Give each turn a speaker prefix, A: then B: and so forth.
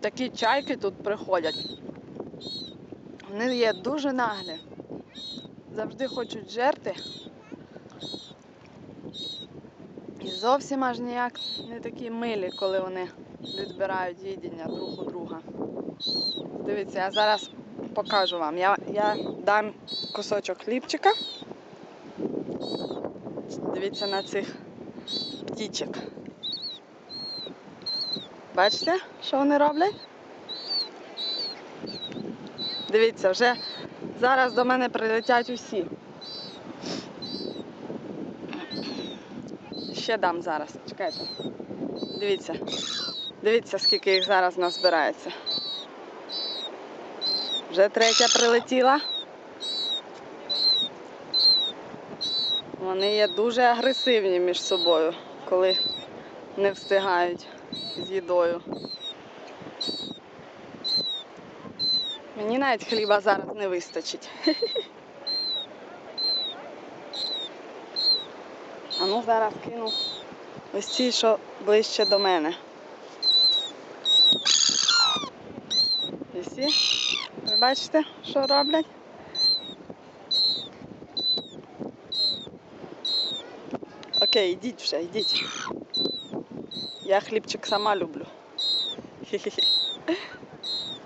A: такі чайки тут приходять. Вони є дуже наглі. Завжди хочуть жерти. І зовсім аж ніяк не такі милі, коли вони відбирають їдіння друг у друга. Дивіться, я зараз покажу вам. Я, я дам кусочок хлібчика. Дивіться на цих птічок. Бачите, що вони роблять? Дивіться, вже зараз до мене прилетять усі. Ще дам зараз, чекайте. Дивіться. Дивіться, скільки їх зараз назбирається. Вже третя прилетіла. Вони є дуже агресивні між собою, коли не встигають з їдою. Мені навіть хліба зараз не вистачить. А ну зараз кину ось ці, що ближче до мене. Всі? Ви бачите, що роблять? Окей, йдіть вже, йдіть. Я хлібчик сама люблю. Хі-хі-хі.